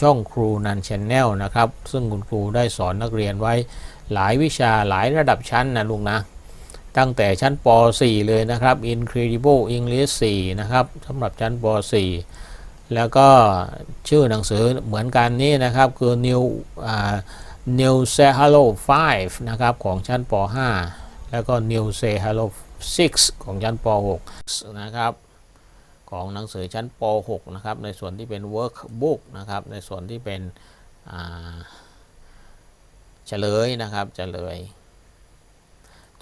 ช่องครูนันชแนลนะครับ ซึ่งคุณครูได้สอนนักเรียนไว้หลายวิชาหลายระดับชั้นนะลุงนะ ตั้งแต่ชั้นป .4 เลยนะครับ Incredible English 4 นะครับสำหรับชั้นป .4 แล้วก็ชื่อหนังสือเหมือนกันนี่นะครับ คือ New อ่า New Say Hello 5 นะครับ ของชั้นป .5 แล้วก็ New Say Hello 6 ของชั้นป .6 นะครับ ของหนังสือชั้นป .6 นะครับ ในส่วนที่เป็น workbook นะครับ ในส่วนที่เป็นเฉลยนะครับเฉลย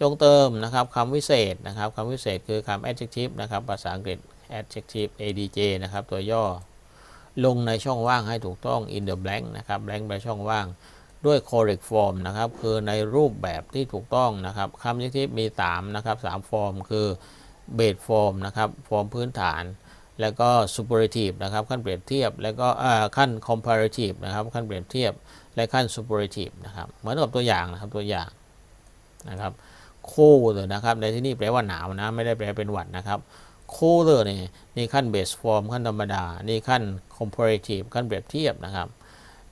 จงเติมนะครับคำวิเศษนะครับคำวิเศษคือคำ adjective นะครับ ภาษาอังกฤษ adjective adj นะครับ ตัวย่อลงในช่องว่างให้ถูกต้อง in the blank นะครับ blank แปลช่องว่างด้วย correct form นะครับ คือในรูปแบบที่ถูกต้องนะครับคำ adjective มี 3 นะครับ3ฟอ ร์มคือ base form นะครับฟอร์มพื้นฐาน แล้วก็ superlative นะครับขั้นเปรียบเทียบ แล้วก็ขั้น comparative นะครับขั้นเปรียบเทียบ และขั้น superlative นะครับเหมือนกับตัวอย่างนะครับตัวอย่างนะครับ cooler นะครับในที่นี้แปลว่าหนาวนะไม่ได้แปลเป็นหวัดนะครับ cooler นี่นี่ขั้น base form ขั้นธรรมดา นี่ขั้น comparative ขั้นเปรียบเทียบนะครับ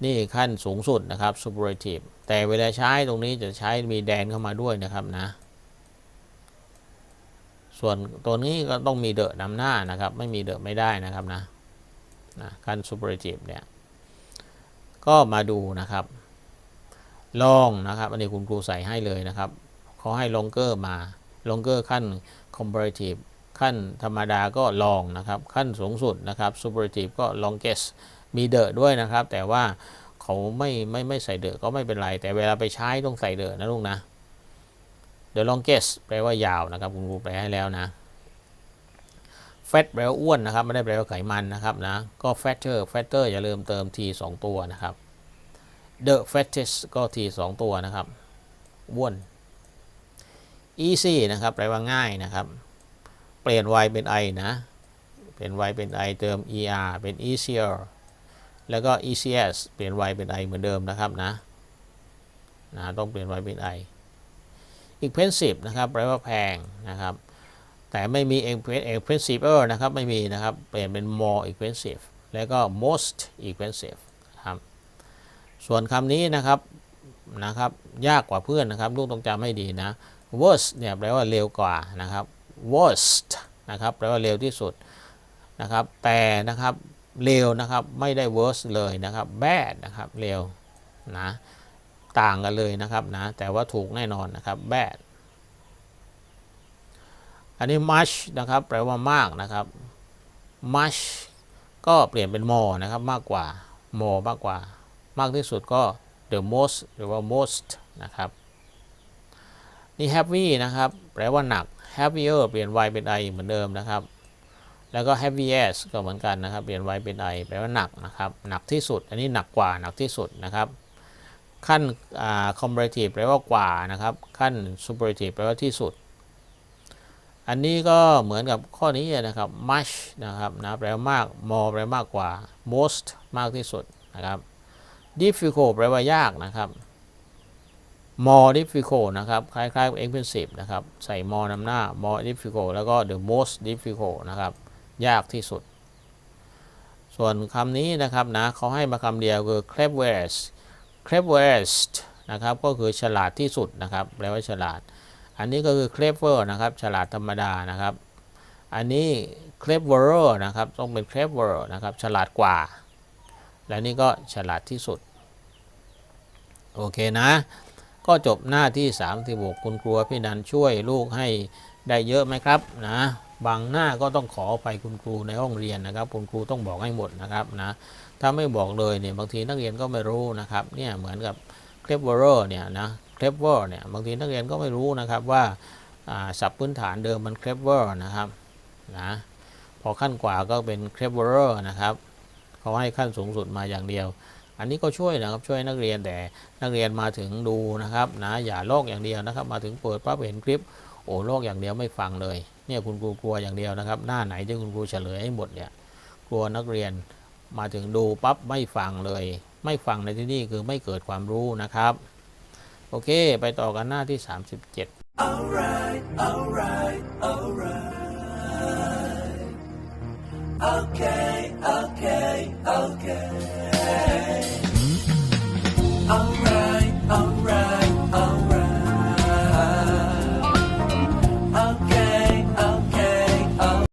นี่ขั้นสูงสุดนะครับ superlative แต่เวลาใช้ตรงนี้จะใช้มีแดนเข้ามาด้วยนะครับนะ ส่วนตัวนี้ก็ต้องมีเดอะนำหน้านะครับ ไม่มีเดอะไม่ได้นะครับนะนะขั้น superlative เนี่ย ก็มาดูนะครับ ลองนะครับ อันนี้คุณครูใส่ให้เลยนะครับเขาให้ longer มา longer ขั้น comparative ขั้นธรรมดาก็ long นะครับ ขั้นสูงสุดนะครับ superlative ก็ longest มีเดอะด้วยนะครับ แต่ว่าเขาไม่ไม่ไม่ใส่เดอะก็ไม่เป็นไร แต่เวลาไปใช้ต้องใส่เดอะนะลูกนะ the longest แปลว่ายาวนะครับคุณครูแปลให้แล้วนะ fat แปลว่าอ้วนนะครับ ไม่ได้แปลว่าไขมันนะครับนะ ก็ fatter fatter อย่าลืมเติม t 2 ตัวนะครับ the fattest ก็ t 2 ตัวนะครับอ้วน easy นะครับ แปลว่าง่ายนะครับ เปลี่ยน y เป็น i นะ เป็น y เป็น i เติม er เป็น easier แล้วก็ easiest เปลี่ยน y เป็น i เหมือนเดิมนะครับนะนะ ต้องเปลี่ยน y เป็น i expensive นะครับแปลว่าแพงนะครับ แต่ไม่มี expensive นะครับ ไม่มีนะครับ เปลี่ยนเป็น more expensive แล้วก็ most expensive ครับส่วนคำนี้นะครับนะครับ ยากกว่าเพื่อนนะครับ ลูกต้องจำให้ดีนะ worst เนี่ยแปลว่าเลวกว่านะครับ worst นะครับแปลว่าเลวที่สุดนะครับ แต่นะครับเลวนะครับไม่ได้ worst เลยนะครับ bad นะครับเลวนะ ต่างกันเลยนะครับนะแต่ว่าถูกแน่นอนนะครับ bad อันนี้ much นะครับแปลว่ามากนะครับ much ก็เปลี่ยนเป็น more นะครับมากกว่า more มากกว่า มากที่สุดก็ the most หรือว่า most นะครับนี่ heavy นะครับแปลว่าหนัก heavier เปลี่ยน y เป็น i เหมือนเดิมนะครับ แล้วก็ heaviest ก็เหมือนกันนะครับ เปลี่ยน y เป็น i แปลว่าหนักนะครับ หนักที่สุด อันนี้หนักกว่าหนักที่สุดนะครับ ขั้น comparative แปลว่ากว่านะครับ ขั้น superlative แปลว่าที่สุด อันนี้ก็เหมือนกับข้อนี้นะครับ much นะครับนะแปลว่ามาก more แปลว่ามากกว่า most มากที่สุดนะครับ difficult แปลว่ายากนะครับ more difficult นะครับ คล้ายๆ expensive นะครับ ใส่ more นำหน้า more difficult แล้วก็ the most difficult นะครับ ยากที่สุด ส่วนคำนี้นะครับนะเขาให้มาคำเดียวคือ cleverest cleverest นะครับก็คือฉลาดที่สุดนะครับแปลว่าฉลาด อันนี้ก็คือ clever นะครับฉลาดธรรมดานะครับ อันนี้ cleverer นะครับต้องเป็น clever นะครับฉลาดกว่า และนี่ก็ฉลาดที่สุด โอเคนะ ก็จบหน้าที่3ที่บกคุณครูพี่นันช่วยลูกให้ได้เยอะไหมครับนะ บางหน้าก็ต้องขอไปคุณครูในห้องเรียนนะครับ คุณครูต้องบอกให้หมดนะครับนะถ้าไม่บอกเลยเนี่ยบางทีนักเรียนก็ไม่รู้นะครับเนี่ยเหมือนกับ cleverer เนี่ยนะ clever เนี่ยบางทีนักเรียนก็ไม่รู้นะครับว่าศัพท์พื้นฐานเดิมมัน clever นะครับนะพอขั้นกว่าก็เป็น cleverer นะครับเขาให้ขั้นสูงสุดมาอย่างเดียว อันนี้ก็ช่วยนะครับช่วยนักเรียนแต่นักเรียนมาถึงดูนะครับนะอย่าลอกอย่างเดียวนะครับ มาถึงเปิดปั๊บเห็นคลิป โอ้ลกอย่างเดียวไม่ฟังเลยเนี่ยคุณครูกลัวอย่างเดียวนะครับ หน้าไหนที่คุณครูเฉลยให้หมดเนี่ยกลัวนักเรียนมาถึงดูปั๊บไม่ฟังเลย ไม่ฟังในที่นี่คือไม่เกิดความรู้นะครับ โอเค ไปต่อกันหน้าที่ 37 Alright, alright, alright. Okay, okay, okay.